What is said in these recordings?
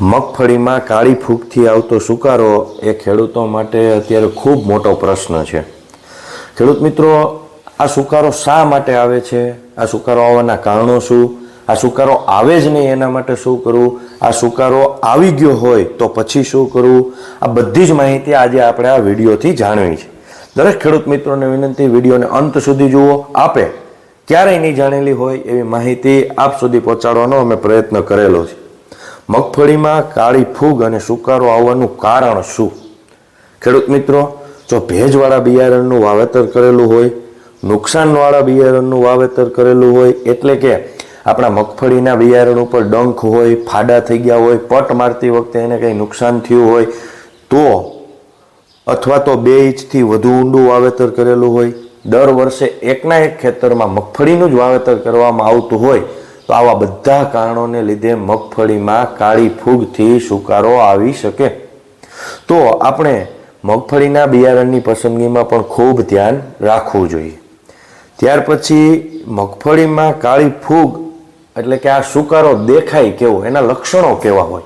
મગફળીમાં કાળી ફૂગથી આવતો સુકારો એ ખેડૂતો માટે અત્યારે ખૂબ મોટો પ્રશ્ન છે. ખેડૂત મિત્રો, આ સુકારો શા માટે આવે છે? આ સુકારો આવવાના કારણો શું? આ સુકારો આવે જ નહીં એના માટે શું કરવું? આ સુકારો આવી ગયો હોય તો પછી શું કરવું? આ બધી જ માહિતી આજે આપણે આ વિડીયોથી જાણવી છે. દરેક ખેડૂત મિત્રોને વિનંતી, વિડીયોને અંત સુધી જુઓ. આપે ક્યારેય નહીં જાણેલી હોય એવી માહિતી આપ સુધી પહોંચાડવાનો અમે પ્રયત્ન કરેલો છે. મગફળીમાં કાળી ફૂગ અને સુકારો આવવાનું કારણ શું? ખેડૂત મિત્રો, જો ભેજવાળા બિયારણનું વાવેતર કરેલું હોય, નુકસાનવાળા બિયારણનું વાવેતર કરેલું હોય, એટલે કે આપણા મગફળીના બિયારણ ઉપર ડંખ હોય, ફાડા થઈ ગયા હોય, પટ મારતી વખતે એને કંઈ નુકસાન થયું હોય, તો અથવા તો બે ઇંચથી વધુ ઊંડું વાવેતર કરેલું હોય, દર વર્ષે એકના એક ખેતરમાં મગફળીનું જ વાવેતર કરવામાં આવતું હોય તો આવા બધા કારણોને લીધે મગફળીમાં કાળી ફૂગથી સુકારો આવી શકે. તો આપણે મગફળીના બિયારણની પસંદગીમાં પણ ખૂબ ધ્યાન રાખવું જોઈએ. ત્યાર પછી મગફળીમાં કાળી ફૂગ એટલે કે આ સુકારો દેખાય કેવો, એના લક્ષણો કેવા હોય?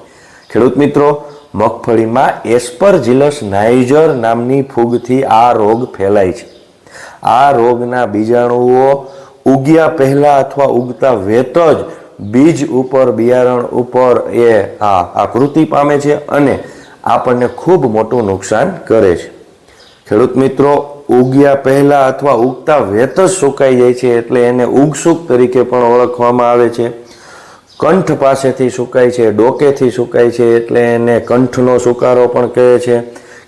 ખેડૂત મિત્રો, મગફળીમાં એસ્પરજિલસ નાઇજર નામની ફૂગથી આ રોગ ફેલાય છે. આ રોગના બીજાણુઓ ઉગ્યા પહેલા અથવા ઉગતા વેત જ બીજ ઉપર, બિયારણ ઉપર એ આ આકૃતિ પામે છે અને આપણને ખૂબ મોટું નુકસાન કરે છે. ખેડૂત મિત્રો, ઉગ્યા પહેલા અથવા ઉગતા વેત જ સુકાઈ જાય છે એટલે એને ઉગસુક તરીકે પણ ઓળખવામાં આવે છે. કંઠ પાસેથી સુકાય છે, ડોકેથી સુકાય છે એટલે એને કંઠનો સુકારો પણ કહે છે.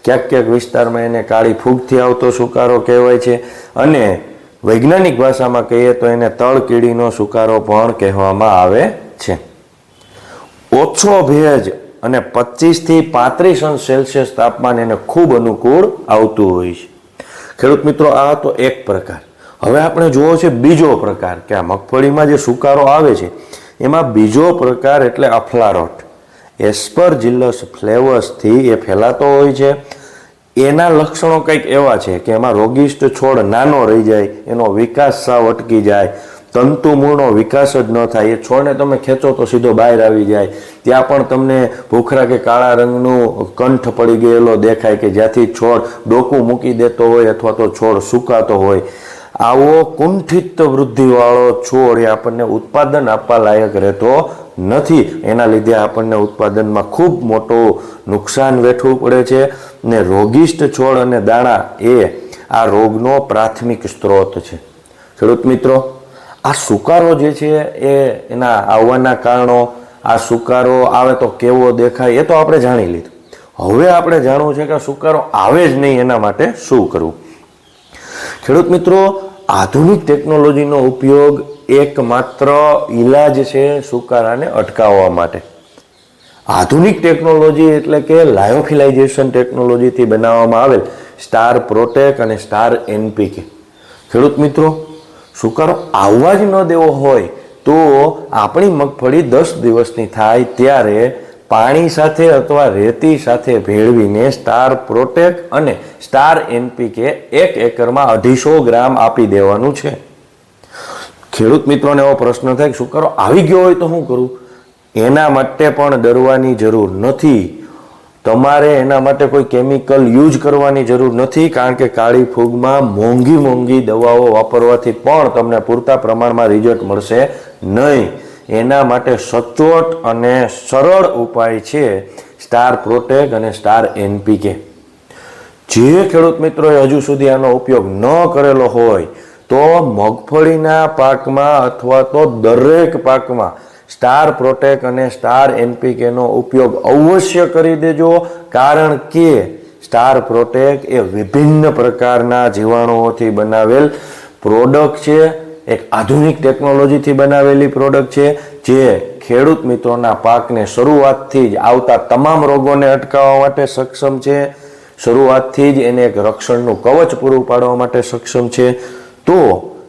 ક્યાંક ક્યાંક વિસ્તારમાં એને કાળી ફૂગથી આવતો સુકારો કહેવાય છે અને વૈજ્ઞાનિક ભાષામાં કહીએ તો એને તળકીડીનો સુકારો પણ કહેવામાં આવે છે. ઓછો ભેજ અને પચીસથી પાંત્રીસ અંશ સેલ્સિયસ તાપમાન એને ખૂબ અનુકૂળ આવતું હોય છે. ખેડૂત મિત્રો, આ તો એક પ્રકાર. હવે આપણે જોવો છે બીજો પ્રકાર, કે આ મગફળીમાં જે સુકારો આવે છે, એમાં બીજો પ્રકાર એટલે અફલારોટ. એસ્પરજિલસ ફ્લેવસથી એ ફેલાતો હોય છે એના લક્ષણો કંઈક એવા છે કે એમાં રોગિષ્ટ છોડ નાનો રહી જાય, એનો વિકાસ સાવ અટકી જાય, તંતુમૂળનો વિકાસ જ ન થાય, એ છોડને તમે ખેંચો તો સીધો બહાર આવી જાય. ત્યાં પણ તમને ભૂખરા કે કાળા રંગનું કંઠ પડી ગયેલો દેખાય કે જ્યાંથી છોડ ડોકું મૂકી દેતો હોય અથવા તો છોડ સુકાતો હોય. આવો કુંઠિત વૃદ્ધિવાળો છોડ એ આપણને ઉત્પાદન આપવા લાયક રહેતો નથી. એના લીધે આપણને ઉત્પાદનમાં ખૂબ મોટું નુકસાન વેઠવું પડે છે ને રોગિષ્ટ છોડ અને દાણા એ આ રોગનો પ્રાથમિક સ્ત્રોત છે. ખેડૂત મિત્રો, આ સુકારો જે છે એ એના આવવાના કારણો, આ સુકારો આવે તો કેવો દેખાય એ તો આપણે જાણી લીધું. હવે આપણે જાણવું છે કે સુકારો આવે જ નહીં એના માટે શું કરવું? ખેડૂત મિત્રો, આધુનિક ટેકનોલોજીનો ઉપયોગ એકમાત્ર ઈલાજ છે સુકારાને અટકાવવા માટે. આધુનિક ટેકનોલોજી એટલે કે લાયોફિલાઇઝેશન ટેકનોલોજીથી બનાવવામાં આવેલ સ્ટાર પ્રોટેક અને સ્ટાર એનપીકે. ખેડૂત મિત્રો, સુકારો આવવા જ ન દેવો હોય તો આપણી મગફળી દસ દિવસની થાય ત્યારે પાણી સાથે અથવા રેતી સાથે ભેળવીને સ્ટાર પ્રોટેક અને સ્ટાર એનપીકે એક એકરમાં અઢીસો ગ્રામ આપી દેવાનું છે. ખેડૂત મિત્રોને એવો પ્રશ્ન થાય કે કરો આવી ગયો હોય તો શું કરું? એના માટે પણ ડરવાની જરૂર નથી. તમારે એના માટે કોઈ કેમિકલ યુઝ કરવાની જરૂર નથી, કારણ કે કાળી ફૂગમાં મોંઘી મોંઘી દવાઓ વાપરવાથી પણ તમને પૂરતા પ્રમાણમાં રિઝલ્ટ મળશે નહીં. એના માટે સચોટ અને સરળ ઉપાય છે સ્ટાર પ્રોટેક અને સ્ટાર એનપીકે જે ખેડૂત મિત્રોએ હજુ સુધી આનો ઉપયોગ ન કરેલો હોય તો મગફળીના પાકમાં અથવા તો દરેક પાકમાં સ્ટાર પ્રોટેક અને સ્ટાર એનપીકેનો ઉપયોગ અવશ્ય કરી દેજો, કારણ કે સ્ટાર પ્રોટેક એ વિભિન્ન પ્રકારના જીવાણુઓથી બનાવેલ પ્રોડક્ટ છે. એક આધુનિક ટેકનોલોજીથી બનાવેલી પ્રોડક્ટ છે, જે ખેડૂત મિત્રોના પાકને શરૂઆતથી જ આવતા તમામ રોગોને અટકાવવા માટે સક્ષમ છે. શરૂઆતથી જ એને એક રક્ષણનું કવચ પૂરું પાડવા માટે સક્ષમ છે. તો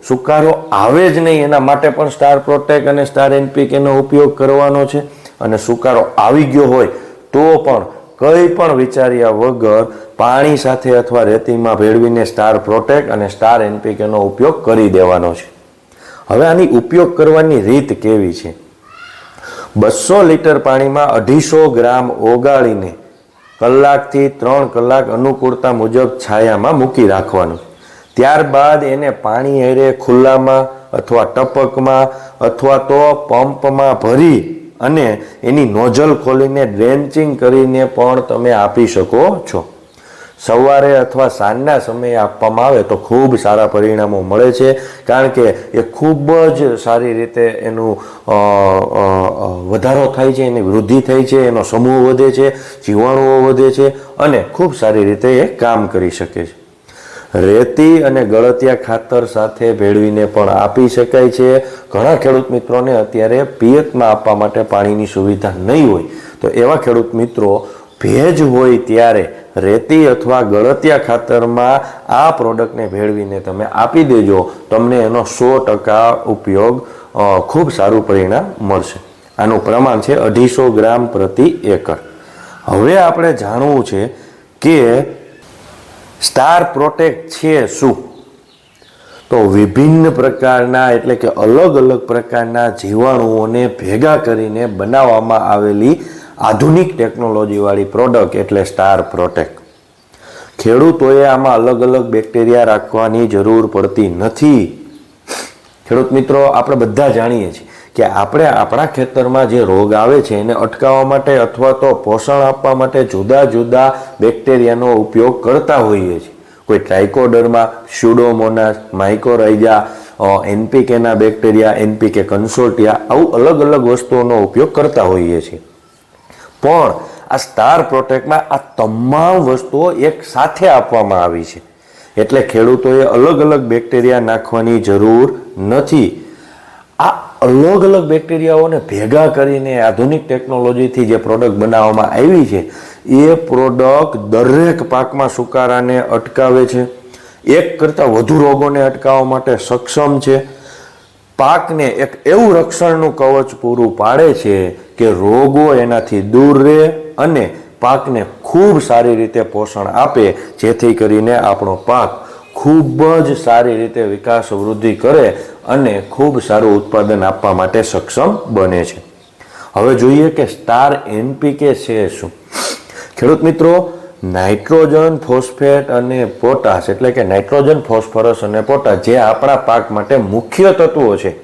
સુકારો આવે જ નહીં. એના માટે પણ સ્ટાર પ્રોટેક અને સ્ટાર એનપીકેનો ઉપયોગ કરવાનો છે. અને સુકારો આવી ગયો હોય તો પણ કંઈ પણ વિચાર્યા વગર પાણી સાથે અથવા રેતીમાં ભેળવીને સ્ટાર પ્રોટેક અને સ્ટાર એનપીકેનો ઉપયોગ કરી દેવાનો છે. હવે આની ઉપયોગ કરવાની રીત કેવી છે? બસો લીટર પાણીમાં અઢીસો ગ્રામ ઓગાળીને કલાકથી ત્રણ કલાક અનુકૂળતા મુજબ છાયામાં મૂકી રાખવાનું. ત્યારબાદ એને પાણી હેરે ખુલ્લામાં અથવા ટપકમાં અથવા તો પંપમાં ભરી અને એની નોઝલ ખોલીને ડ્રેન્ચિંગ કરીને પણ તમે આપી શકો છો. સવારે અથવા સાંજના સમયે આપવામાં આવે તો ખૂબ સારા પરિણામો મળે છે, કારણ કે એ ખૂબ જ સારી રીતે એનું વધારો થાય છે, એની વૃદ્ધિ થાય છે, એનો સમૂહ વધે છે, જીવાણુઓ વધે છે અને ખૂબ સારી રીતે એ કામ કરી શકે છે. રેતી અને ગળતિયા ખાતર સાથે ભેળવીને પણ આપી શકાય છે. ઘણા ખેડૂત મિત્રોને અત્યારે પિયતમાં આપવા માટે પાણીની સુવિધા નહીં હોય. તો એવા ખેડૂત મિત્રો, ભેજ હોય ત્યારે રેતી અથવા ગળતિયા ખાતરમાં આ પ્રોડક્ટને ભેળવીને તમે આપી દેજો. તમને એનો સો ટકા ઉપયોગ ખૂબ સારું પરિણામ મળશે. આનું પ્રમાણ છે અઢીસો ગ્રામ પ્રતિ એકર. હવે આપણે જાણવું છે કે સ્ટાર પ્રોટેક્ટ છે શું? તો વિભિન્ન પ્રકારના એટલે કે અલગ અલગ પ્રકારના જીવાણુઓને ભેગા કરીને બનાવવામાં આવેલી આધુનિક ટેકનોલોજીવાળી પ્રોડક્ટ એટલે સ્ટાર પ્રોટેક્ટ. ખેડૂતોએ આમાં અલગ અલગ બેક્ટેરિયા રાખવાની જરૂર પડતી નથી. ખેડૂત મિત્રો, આપણે બધા જાણીએ છીએ કે આપણે આપણા ખેતરમાં જે રોગ આવે છે એને અટકાવવા માટે અથવા તો પોષણ આપવા માટે જુદા જુદા બેક્ટેરિયાનો ઉપયોગ કરતા હોઈએ છીએ. કોઈ ટ્રાઇકોડર્મા સ્યુડોમોનાસ, માઇકોરાઇજા એનપીકેના બેક્ટેરિયા, એનપીકે કન્સોર્ટિયા આવું અલગ અલગ વસ્તુઓનો ઉપયોગ કરતા હોઈએ છીએ. પણ આ સ્ટાર પ્રોટેક્ટમાં આ તમામ વસ્તુઓ એક સાથે આપવામાં આવી છે. એટલે ખેડૂતોએ અલગ અલગ બેક્ટેરિયા નાખવાની જરૂર નથી. આ અલગ અલગ બેક્ટેરિયાઓને ભેગા કરીને આધુનિક ટેકનોલોજીથી જે પ્રોડક્ટ બનાવવામાં આવી છે, એ પ્રોડક્ટ દરેક પાકમાં સુકારાને અટકાવે છે. એક કરતાં વધુ રોગોને અટકાવવા માટે સક્ષમ છે. પાકને એક એવું રક્ષણનું કવચ પૂરું પાડે છે કે રોગો એનાથી દૂર રહે અને પાકને ખૂબ સારી રીતે પોષણ આપે, જેથી કરીને આપણો પાક ખૂબ જ સારી રીતે વિકાસ વૃદ્ધિ કરે અને ખૂબ સારું ઉત્પાદન આપવા માટે સક્ષમ બને છે. હવે જોઈએ કે સ્ટાર એનપીકે છે શું? ખેડૂત મિત્રો, નાઇટ્રોજન, ફોસ્ફેટ અને પોટાશ, એટલે કે નાઇટ્રોજન, ફોસ્ફરસ અને પોટાશ જે આપણા પાક માટે મુખ્ય તત્વો છે.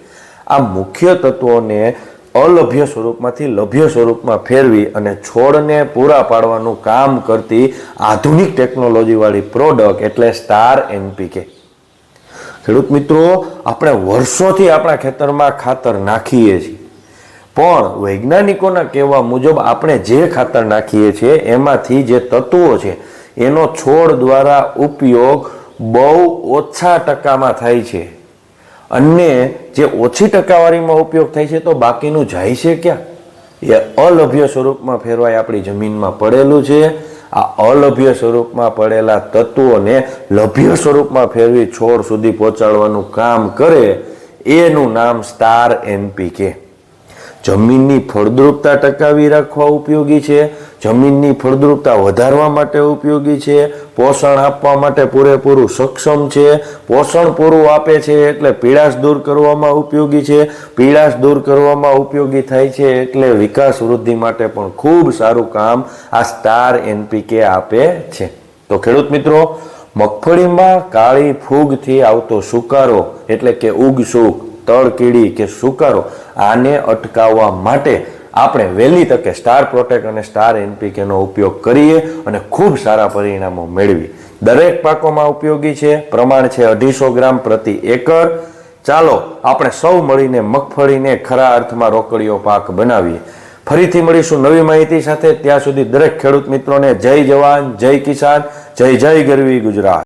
આ મુખ્ય તત્વોને અલભ્ય સ્વરૂપમાંથી લભ્ય સ્વરૂપમાં ફેરવી અને છોડને પૂરા પાડવાનું કામ કરતી આધુનિક ટેકનોલોજીવાળી પ્રોડક્ટ એટલે સ્ટાર એનપીકે. ખેડૂત મિત્રો, આપણે વર્ષોથી આપણા ખેતરમાં ખાતર નાખીએ છીએ. પણ વૈજ્ઞાનિકોના કહેવા મુજબ આપણે જે ખાતર નાખીએ છીએ, એમાંથી જે તત્વો છે, એનો છોડ દ્વારા ઉપયોગ બહુ ઓછા ટકામાં થાય છે. અને જે ઓછી ટકાવારીમાં ઉપયોગ થાય છે, તો બાકીનું જાય છે ક્યાં? એ અલભ્ય સ્વરૂપમાં ફેરવાય આપણી જમીનમાં પડેલું છે. આ અલભ્ય સ્વરૂપમાં પડેલા તત્વોને લભ્ય સ્વરૂપમાં ફેરવી છોડ સુધી પહોંચાડવાનું કામ કરે, એનું નામ સ્ટાર એનપીકે. જમીનની ફળદ્રુપતા ટકાવી રાખવા ઉપયોગી છે જમીનની ફળદ્રુપતા વધારવા માટે ઉપયોગી છે, પોષણ આપવા માટે પૂરેપૂરું સક્ષમ છે. પોષણ પૂરું આપે છે એટલે પીડાશ દૂર કરવામાં ઉપયોગી છે. પીડાશ દૂર કરવામાં ઉપયોગી થાય છે એટલે વિકાસ વૃદ્ધિ માટે પણ ખૂબ સારું કામ આ સ્ટાર એનપીકે આપે છે. તો ખેડૂત મિત્રો, મગફળીમાં કાળી ફૂગથી આવતો સુકારો એટલે કે ઉગસુક તળકીડી કે સુકારો, આને અટકાવવા માટે આપણે વહેલી તકે સ્ટાર પ્રોટેક્ટ અને સ્ટાર એનપીકેનો ઉપયોગ કરીએ અને ખૂબ સારા પરિણામો મેળવીએ. દરેક પાકોમાં ઉપયોગી છે, પ્રમાણ છે અઢીસો ગ્રામ પ્રતિ એકર. ચાલો, આપણે સૌ મળીને મગફળીને ખરા અર્થમાં રોકડીયો પાક બનાવીએ. ફરીથી મળીશું નવી માહિતી સાથે. ત્યાં સુધી દરેક ખેડૂત મિત્રોને જય જવાન, જય કિસાન, જય જય ગરવી ગુજરાત.